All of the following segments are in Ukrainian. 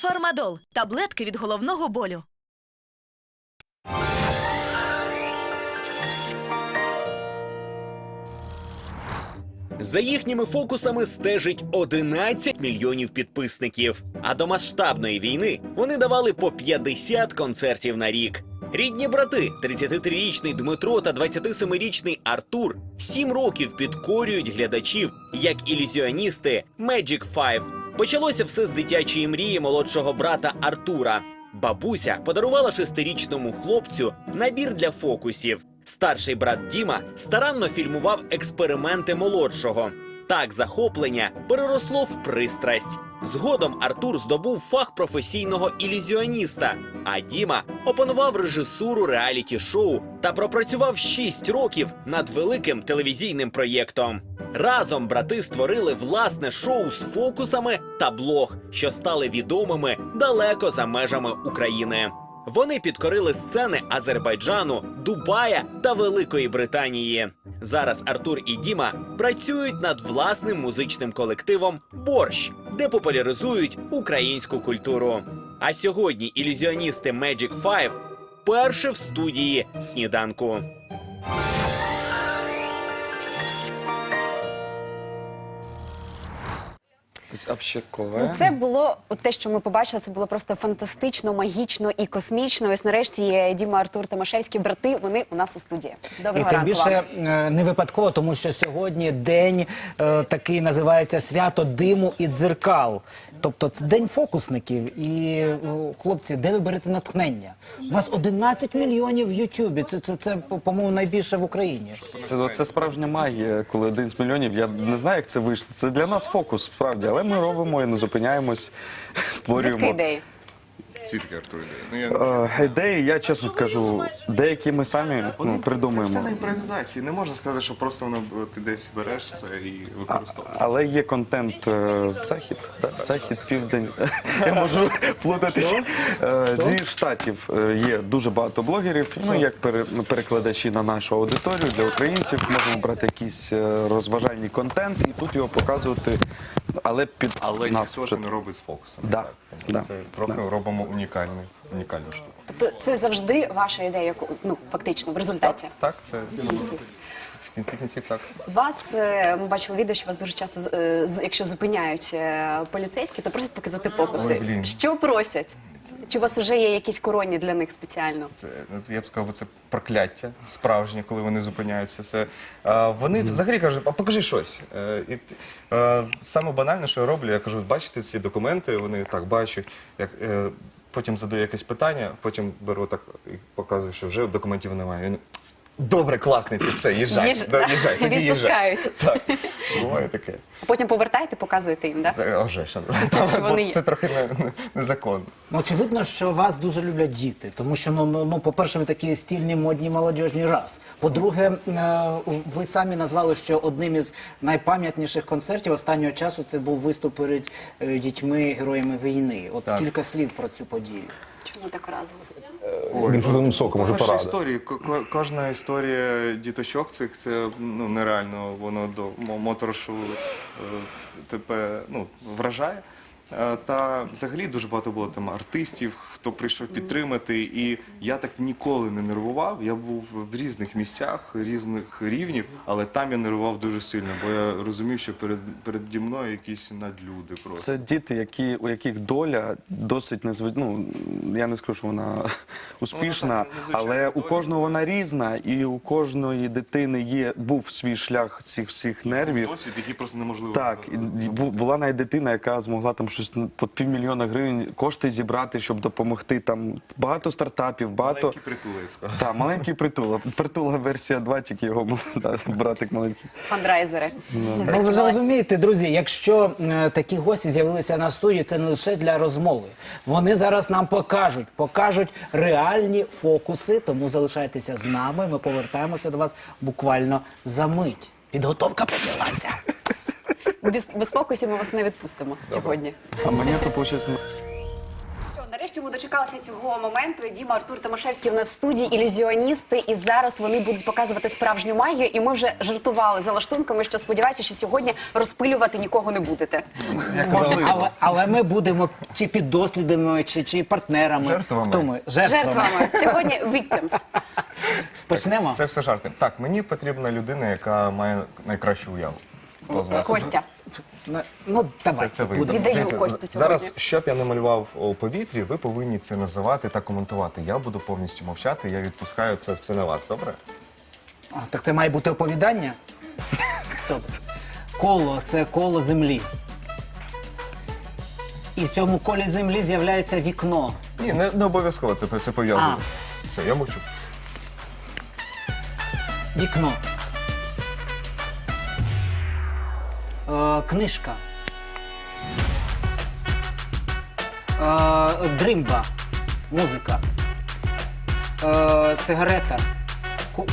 Фармадол таблетки від головного болю. За їхніми фокусами стежить 11 мільйонів підписників. А до масштабної війни вони давали по 50 концертів на рік. Рідні брати, 33-річний Дмитро та 27-річний Артур, 7 років підкорюють глядачів як ілюзіоністи Magic Five. Почалося все з дитячої мрії молодшого брата Артура. Бабуся подарувала шестирічному хлопцю набір для фокусів. Старший брат Діма старанно фільмував експерименти молодшого. Так захоплення переросло в пристрасть. Згодом Артур здобув фах професійного ілюзіоніста, а Діма опанував режисуру реаліті-шоу та пропрацював 6 років над великим телевізійним проєктом. Разом брати створили власне шоу з фокусами та блог, що стали відомими далеко за межами України. Вони підкорили сцени Азербайджану, Дубая та Великої Британії. Зараз Артур і Діма працюють над власним музичним колективом Борщ, де популяризують українську культуру. А сьогодні ілюзіоністи Magic Five перші в студії сніданку. Общакове. Ну, це було от те, що ми побачили. Це було просто фантастично, магічно і космічно. Ось нарешті є Діма Артур Тимошевський, брати. Вони у нас у студії. І Доброго тим ранку більше вам. е, не випадково, тому що сьогодні день е, такий називається свято диму і дзеркал. Тобто це день фокусників. І е, хлопці, де ви берете натхнення? У вас 11 мільйонів в Ютубі. Це, це, це по-моєму, найбільше в Україні. Це, це справжня магія, коли один з мільйонів. Я не знаю, як це вийшло. Це для нас фокус, справді, але ми робимо і не зупиняємось, Звідки створюємо. ідеї? Звідки Артур ідея? Ну, я... Е, Ідеї, я чесно кажу, деякі ми самі ну, Це придумуємо. все на імпровізації. Не можна сказати, що просто воно ти десь береш це і використовуєш. Але є контент е, захід, да? захід, південь. Я можу плутатися. Е, Зі штатів е, є дуже багато блогерів. Ну як пере- перекладачі на нашу аудиторію для українців можемо брати якийсь е, розважальний контент і тут його показувати, але під Але нас. ніхто ж не робить з фокусом. Да, Так. да, Це трохи робимо унікальну, унікальну штуку. Тобто це завжди ваша ідея, яку ну фактично в результаті. Так, це в кінці кінців так. Вас е, ми бачили відео, що вас дуже часто з- е, з- якщо зупиняють е, поліцейські, то просять показати фокуси. Ой, блін. Що просять? Чи у вас вже є якісь коронні для них спеціально? Це ну, це, я б сказав, це прокляття справжнє, коли вони зупиняються. Це а, вони взагалі кажуть, а покажи щось. Е, і, е, саме банальне, що я роблю, я кажу, бачите ці документи, вони так бачать, як. Е, Потім задаю якесь питання, потім беру так і показую, що вже документів немає. Він, Добре, класний, ти все, їжджай. Їж- Да, їжджай, тоді їжджай. Відпускають. Так, буває таке. А потім повертаєте, показуєте їм, да? А вже ж. що вони є. Це трохи не- не- незаконно. Ну, Очевидно, що вас дуже люблять діти, тому що ну, ну, ну по-перше, ви такі стільні, модні, молодіжні раз. По-друге, е, ви самі назвали, що одним із найпам'ятніших концертів останнього часу це був виступ перед е, дітьми героями війни. От Так. кілька слів про цю подію. Чому так разом? Він соком може Ваша порада. історії. ко- ко- кожна історія діточок цих це ну нереально. Воно до мо- моторшу е, тебе ну вражає. Е, Та взагалі дуже багато було там артистів, хто прийшов підтримати. І я так ніколи не нервував. Я був в різних місцях, різних рівнів, але там я нервував дуже сильно, бо я розумів, що перед переді мною якісь надлюди просто. Це діти, які, у яких доля досить незвичайна. Ну, я не скажу, що вона успішна, Вона але у кожного вона різна, і у кожної дитини є, був свій шлях цих всіх нервів. Досвід, який просто неможливо. Так, і була навіть дитина, яка змогла там щось ну, по півмільйона гривень кошти зібрати, щоб допомогти. Там багато стартапів, багато. Маленький притул, як. Так, маленький притула. Притула версія 2, тільки його да, братик маленький. Фандрайзери. Ну ви зрозумієте, друзі, якщо е, такі гості з'явилися на студії, це не лише для розмови. Вони зараз нам покажуть, покажуть реальні фокуси. Тому залишайтеся з нами. Ми повертаємося до вас буквально за мить. Підготовка почалася. Без, без фокусів ми вас не відпустимо сьогодні. А мені то виходить... Нарешті ми дочекалися цього моменту. Діма Артур Тимошевський в нас в студії, ілюзіоністи, і зараз вони будуть показувати справжню магію. І ми вже жартували за лаштунками, що сподіваюся, що сьогодні розпилювати нікого не будете. Але, але ми будемо чи піддослідами, чи, чи партнерами. Жертвами. Хто ми? Жертвами. Жертвами сьогодні victims. Почнемо. Це все жарти. Так, мені потрібна людина, яка має найкращу уяву. Хто з вас? Костя. Ну, Ну, Це, давайте. це ви. Віддаю Дивіться, Костю сьогодні. Зараз, щоб я не малював у повітрі, ви повинні це називати та коментувати. Я буду повністю мовчати, я відпускаю це все на вас, добре? А, так це має бути оповідання? Стоп. Коло це коло землі. І в цьому колі землі з'являється вікно. Ні, не, не обов'язково це все пов'язує. Все, я мовчу. Вікно. Е, книжка. Е, дримба. Музика. Е, сигарета. Ку-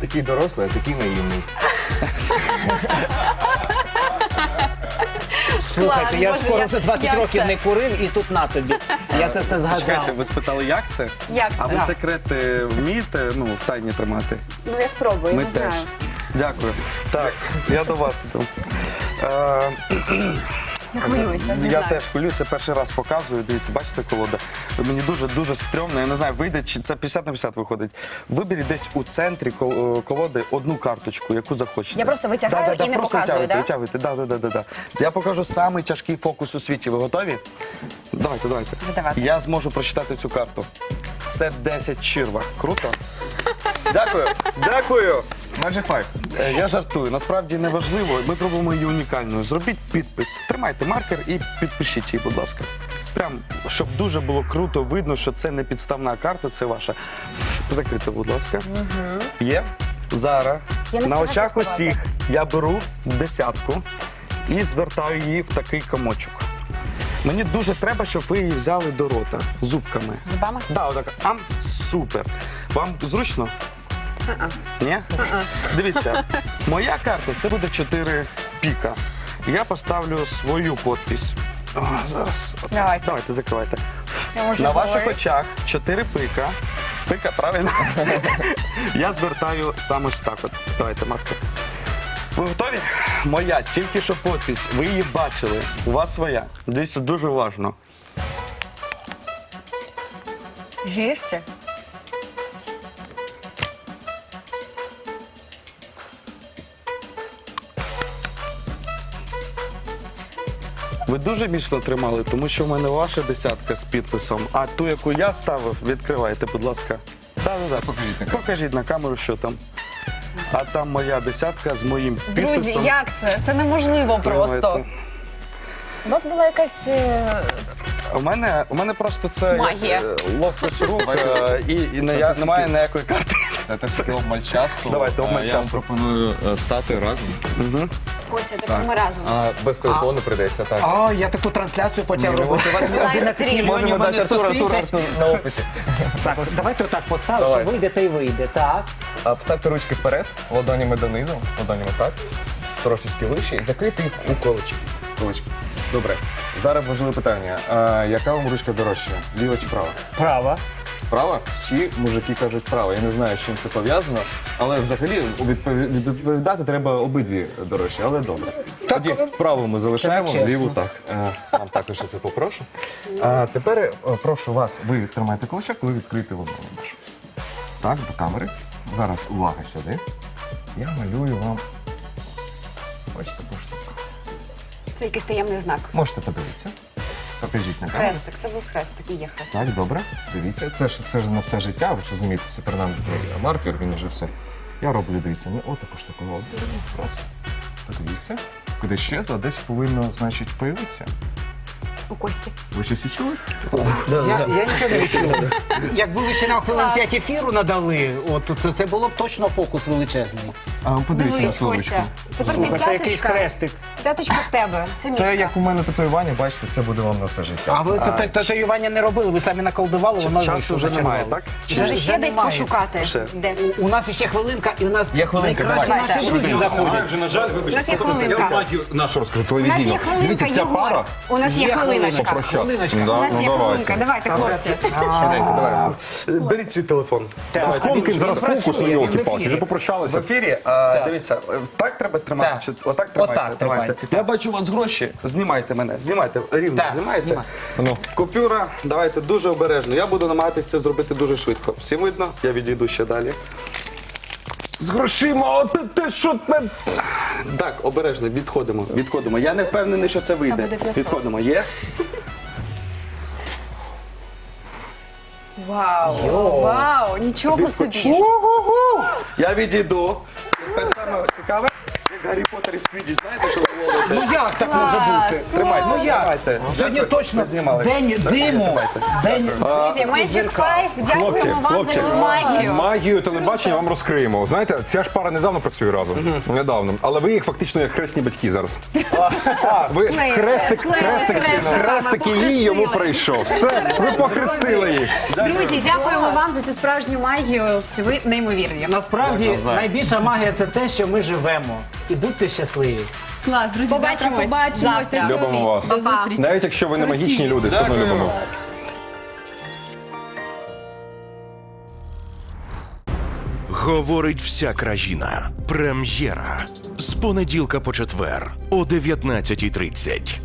Такий дорослий, а такий наївний. Слухайте, я Боже, скоро вже 20 як років це? не курив і тут на тобі. Я це все згадав. Чекайте, ви спитали, як це? Як А це? ви секрети вмієте ну, в тайні тримати? Ну я спробую, Ми не теж. знаю. Дякую. Так, я до вас йду. Е, Я хвилююся, я теж хвилюю, це перший раз показую. Дивіться, бачите колода. Мені дуже дуже стрьомно. Я не знаю, вийде чи це 50 на 50 виходить. Виберіть десь у центрі кол- е, колоди одну карточку, яку захочете. Я просто витягаю Да-да-да, і не просто показую, витягуйте, да? витягуйте. Да, да, да, да, да. Я покажу самий тяжкий фокус у світі. Ви готові? Давайте, давайте. Давайте. Я зможу прочитати цю карту. Це 10 черва. Круто? Дякую. Дякую. Magic Five. Е, Я жартую. Насправді не важливо. Ми зробимо її унікальною. Зробіть підпис, тримайте маркер і підпишіть її, будь ласка. Прям щоб дуже було круто видно, що це не підставна карта, це ваша. Закрите, будь ласка. Є. Зараз Я не на встигаю очах усіх я беру десятку і звертаю її в такий комочок. Мені дуже треба, щоб ви її взяли до рота зубками. Зубами? Да, отак. Ам, супер. Вам зручно? Ні? Дивіться, моя карта це буде 4 піка. Я поставлю свою подпись. О, зараз. Отак. Давайте. Давайте, закривайте. Я можу На ваших говорити. очах 4 пика. Пика, правильно? Я звертаю саме ось так. От. Давайте, маркер. Ви готові? Моя, тільки що подпись. Ви її бачили. У вас своя. Дивіться, дуже важно. Жірте. Ви дуже міцно тримали, тому що в мене ваша десятка з підписом, а ту, яку я ставив, відкривайте, будь ласка. Так, так, так. Покажіть на камеру. Покажіть на камеру, що там. А там моя десятка з моїм підписом. Друзі, як це? Це неможливо просто. У вас була якась е, У мене, у мене просто це Магія. е, ловкость рук е, і, і не, я, немає ніякої карти. Це ж таки обмаль часу. Давайте, обмаль Е, Я вам часу. пропоную е, стати разом. Костя, тепер ми разом. А без телефону прийдеться, так. А, я таку трансляцію почав робити. У вас Лайвстрім. 11 мільйонів, у мене 100 тисяч. на опиті. Так, давайте отак поставимо, що вийде, та й вийде. Так. А Поставте ручки вперед, ладонями донизу, ладонями так, трошечки вище і закрийте їх у колочки. Колочки. Добре. Зараз важливе питання. А, яка вам ручка дорожча? Ліва чи права? Права. Права? Всі мужики кажуть право. Я не знаю, з чим це пов'язано, але взагалі відпові- відповідати треба обидві дорожчі, але добре. Тоді праву ми залишаємо, чесно. ліву так. Е, Вам також я це попрошу. А тепер е, прошу вас, ви тримаєте кулачок, ви відкрите ладоні нашу. Так, до камери. Зараз увага сюди. Я малюю вам. Бачите, ту штуку. Це якийсь таємний знак. Можете подивитися. Покажіть на камеру. Хрестик, це був хрестик і є хрестик. Так, добре. Дивіться, це ж це ж на все життя, ви ж розумієте, це перманентний маркер, він вже все. Я роблю, дивіться, ну отаку штуку. От, Раз. Подивіться. Куди щезло, десь повинно, значить, появитися. У Кості. Ви щось відчули? Я, я нічого не відчув. Якби ви ще нам хвилин Клас. 5 ефіру надали, от, то це було б точно фокус величезний. А, подивіться на Дивись. Костя. Тепер це якийсь цяточка. хрестик. Цяточка в тебе. Це Це як у мене татуювання, бачите, це буде вам на все життя. А ви це та- татуювання не робили, ви самі наколдували, воно Часу вийшло, вже немає, так? Вже- Може вже ще десь немає. пошукати. Ще. Де? У нас ще хвилинка, і у нас Є хвилинка, найкращі давайте. наші друзі заходять. вже, на жаль, У нас є хвилинка. Я магію нашу розкажу У нас телевізійну. є хвилинка, Дивіться, ця Єгор. У нас є Є хвилиночка. попрощати. Хвилиночка. Да, У нас ну є хвилинка. давайте. Давайте, хлопці. Швиденько, давай. Беріть свій телефон. Так, зараз фокус, працює, він в йолки-палки, ефірі. вже В ефірі, а, дивіться, е, так треба тримати, Так. чи отак Давайте. Тримайте, Я бачу у вас гроші. Знімайте мене, знімайте, рівно Так, знімайте. знімай. Ну. Купюра, давайте дуже обережно. Я буду намагатися це зробити дуже швидко. Всім видно? Я відійду ще далі. З грошима, ти, ти що ти? Так, обережно, відходимо, відходимо. Я не впевнений, що це вийде. буде 500. Відходимо. Є? Вау, вау, нічого собі. Я відійду. Тепер саме цікаве, як Гаррі Поттер і Сквіді, знаєте, ловите? Ну як так може бути? Тримайте, Ну як? Сьогодні точно знімали. день диму, день Друзі, Magic. Five, Хлопці, дякуємо вам хлопці, за цю магію. магію телебачення вам розкриємо. Знаєте, ця ж пара недавно працює разом. Недавно. Але ви їх фактично як хресні батьки зараз. Ви Склеїли, хрестик, склеїли хрестик, хрестик її йому похрестили. прийшов. Все, ви похрестили їх. Друзі, дякуємо вам за цю справжню магію. Це ви неймовірні. Насправді найбільша магія це те, що ми живемо. І будьте щасливі. Клас, друзі, завтра Побачимось. побачимося. Завтра. Любимо вас. До зустрічі. Навіть якщо ви не магічні люди, все одно любимо. Говорить вся країна. Прем'єра з понеділка по четвер о 19.30.